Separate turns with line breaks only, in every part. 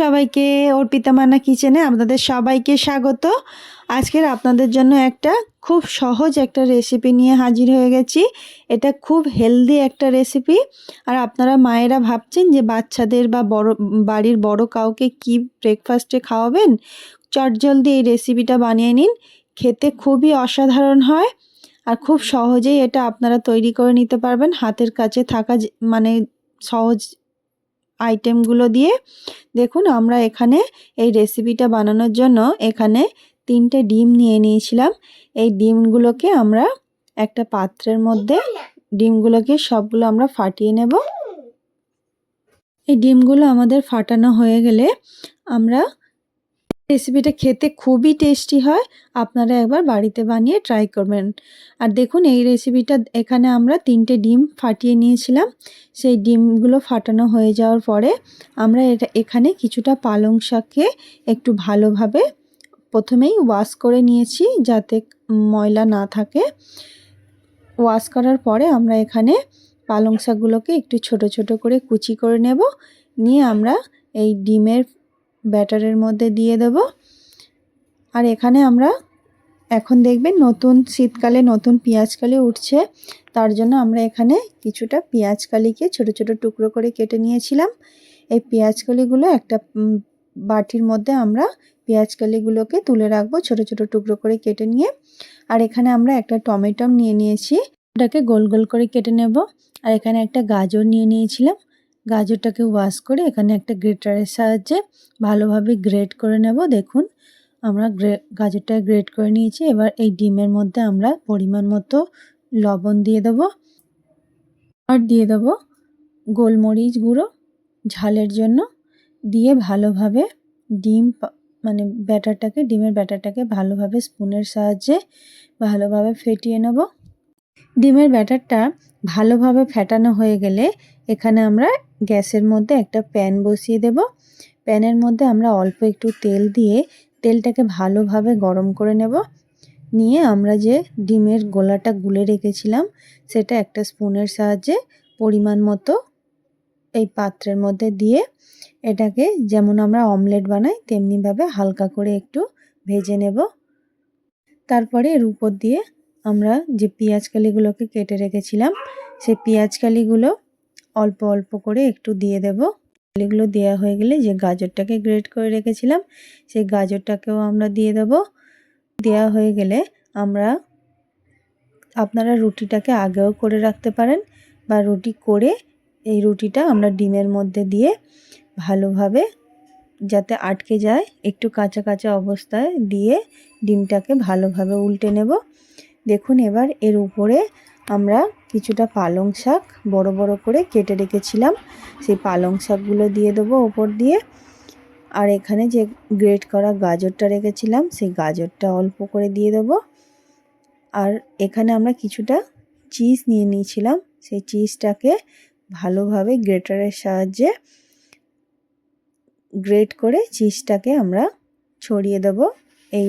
সবাইকে অর্পিতা মান্না কিচেনে আপনাদের সবাইকে স্বাগত। আজকের আপনাদের জন্য একটা খুব সহজ একটা রেসিপি নিয়ে হাজির হয়ে গেছি। এটা খুব হেলদি একটা রেসিপি আর আপনারা মায়েরা ভাবছেন যে বাচ্চাদের বা বড়, বাড়ির বড় কাউকে কি ব্রেকফাস্টে খাওয়াবেন? চটজলদি এই রেসিপিটা বানিয়ে নিন। খেতে খুবই অসাধারণ হয়। আর খুব সহজেই এটা আপনারা তৈরি করে নিতে পারবেন। হাতের কাছে থাকা মানে সহজ আইটেমগুলো দিয়ে। দেখুন, আমরা এখানে এই রেসিপিটা বানানোর জন্য এখানে তিনটে ডিম নিয়ে নিয়েছিলাম। এই ডিমগুলোকে আমরা একটা পাত্রের মধ্যে ডিমগুলোকে সবগুলো আমরা ফাটিয়ে নেব। এই ডিমগুলো আমাদের ফাটানো হয়ে গেলে আমরা রেসিপিটা খেতে খুবই টেস্টি হয়, আপনারা একবার বাড়িতে বানিয়ে ট্রাই করবেন। আর দেখুন, এই রেসিপিটা এখানে আমরা তিনটে ডিম ফাটিয়ে নিয়েছিলাম। সেই ডিমগুলো ফাটানো হয়ে যাওয়ার পরে আমরা এটা এখানে কিছুটা পালং শাককে একটু ভালোভাবে প্রথমেই ওয়াশ করে নিয়েছি যাতে ময়লা না থাকে। ওয়াশ করার পরে আমরা এখানে পালং শাকগুলোকে একটু ছোট ছোট করে কুচি করে নেব। নিয়ে আমরা এই ডিমের ব্যাটারের মধ্যে দিয়ে দেব। আর এখানে আমরা এখন দেখবেন নতুন শীতকালে নতুন পেঁয়াজকালি উঠছে। তার জন্য আমরা এখানে কিছুটা পেঁয়াজকালিকে ছোট ছোট টুকরো করে কেটে নিয়েছিলাম। এই পেঁয়াজকালিগুলো একটা বাটির মধ্যে আমরা পেঁয়াজকালিগুলোকে তুলে রাখব ছোট ছোট টুকরো করে কেটে নিয়ে। আর এখানে আমরা একটা টমেটো নিয়ে নিয়েছি। ওটাকে গোল গোল করে কেটে নেব। আর এখানে একটা গাজর নিয়ে নিয়েছিলাম। গাজরটাকে ওয়াশ করে এখানে একটা গ্রেটারের সাহায্যে ভালোভাবে গ্রেট করে নেব। দেখুন, আমরা গাজরটা গ্রেট করে নিয়েছি। এবার এই ডিমের মধ্যে আমরা পরিমাণ মতো লবণ দিয়ে দেবো আর দিয়ে দেবো গোলমরিচ গুঁড়ো ঝালের জন্য। দিয়ে ভালোভাবে ডিম মানে ব্যাটারটাকে, ডিমের ব্যাটারটাকে ভালোভাবে স্পুনের সাহায্যে ভালোভাবে ফেটিয়ে নেব। ডিমের ব্যাটারটা ভালোভাবে ফেটানো হয়ে গেলে এখানে আমরা গ্যাসের মধ্যে একটা প্যান বসিয়ে দেব। প্যানের মধ্যে আমরা অল্প একটু তেল দিয়ে তেলটাকে ভালোভাবে গরম করে নেব। নিয়ে আমরা যে ডিমের গোলাটা গুলে রেখেছিলাম, সেটা একটা স্পুনের সাহায্যে পরিমাণ মতো এই পাত্রের মধ্যে দিয়ে এটাকে যেমন আমরা অমলেট বানাই, তেমনিভাবে হালকা করে একটু ভেজে নেব। তারপরে এর উপর দিয়ে আমরা যে পেঁয়াজ কালিগুলোকে কেটে রেখেছিলাম, সেই পেঁয়াজ কালিগুলো অল্প অল্প করে একটু দিয়ে দেব। কালিগুলো দেওয়া হয়ে গেলে যে গাজরটাকে গ্রেট করে রেখেছিলাম, সেই গাজরটাকেও আমরা দিয়ে দেব। দেওয়া হয়ে গেলে আমরা আপনারা রুটিটাকে আগেও করে রাখতে পারেন বা রুটি করে এই রুটিটা আমরা ডিমের মধ্যে দিয়ে ভালোভাবে যাতে আটকে যায়, একটু কাঁচা কাঁচা অবস্থায় দিয়ে ডিমটাকে ভালোভাবে উল্টে নেব। দেখুন এবার এর উপরে আমরা কিছুটা পালং শাক বড় বড় করে কেটে রেখেছিলাম। সেই পালং শাকগুলো দিয়ে দেবো ওপর দিয়ে। আর এখানে যে গ্রেট করা গাজরটা রেখেছিলাম, সেই গাজরটা অল্প করে দিয়ে দেবো। আর এখানে আমরা কিছুটা চিজ নিয়ে নিয়েছিলাম। সেই চিজটাকে ভালোভাবে গ্রেটারের সাহায্যে গ্রেট করে চিজটাকে আমরা ছড়িয়ে দেব। এই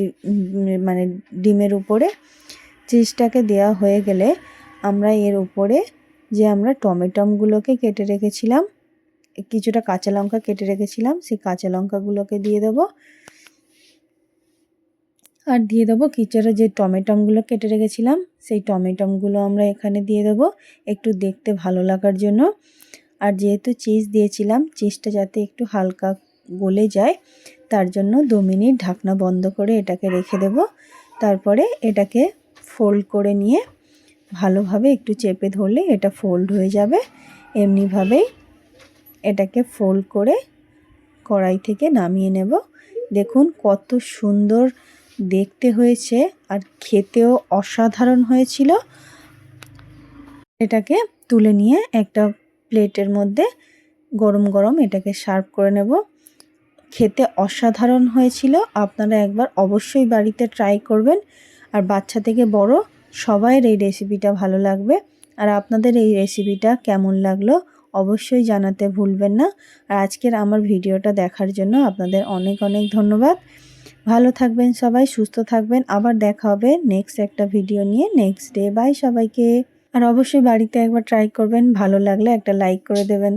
মানে ডিমের উপরে। চিজটাকে দেওয়া হয়ে গেলে আমরা এর উপরে যে আমরা টমেটমগুলোকে কেটে রেখেছিলাম, কিছুটা কাঁচা লঙ্কা কেটে রেখেছিলাম, সেই কাঁচা লঙ্কাগুলোকে দিয়ে দেব। আর দিয়ে দেবো কিছুটা যে টমেটমগুলো কেটে রেখেছিলাম, সেই টমেটমগুলো আমরা এখানে দিয়ে দেবো একটু দেখতে ভালো লাগার জন্য। আর যেহেতু চিজ দিয়েছিলাম, চিজটা যাতে একটু হালকা গলে যায়, তার জন্য দু মিনিট ঢাকনা বন্ধ করে এটাকে রেখে দেব। তারপরে এটাকে ফোল্ড করে নিয়ে ভালোভাবে একটু চেপে ধরলে এটা ফোল্ড হয়ে যাবে। এমনিভাবেই এটাকে ফোল্ড করে কড়াই থেকে নামিয়ে নেব। দেখুন কত সুন্দর দেখতে হয়েছে আর খেতেও অসাধারণ হয়েছিল। এটাকে তুলে নিয়ে একটা প্লেটের মধ্যে গরম গরম এটাকে সার্ভ করে নেব। খেতে অসাধারণ হয়েছিল। আপনারা একবার অবশ্যই বাড়িতে ট্রাই করবেন। আর বাচ্চা থেকে বড় সবাইয়ের এই রেসিপিটা ভালো লাগবে। আর আপনাদের এই রেসিপিটা কেমন লাগল অবশ্যই জানাতে ভুলবেন না। আর আজকের আমার ভিডিওটা দেখার জন্য আপনাদের অনেক অনেক ধন্যবাদ। ভালো থাকবেন সবাই, সুস্থ থাকবেন। আবার দেখা হবে নেক্সট একটা ভিডিও নিয়ে। নেক্সট ডে বাই সবাইকে। আর অবশ্যই বাড়িতে একবার ট্রাই করবেন। ভালো লাগলে একটা লাইক করে দেবেন।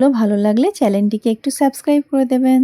ভালো লাগলে চ্যানেলটিকে একটু সাবস্ক্রাইব করে দেবেন।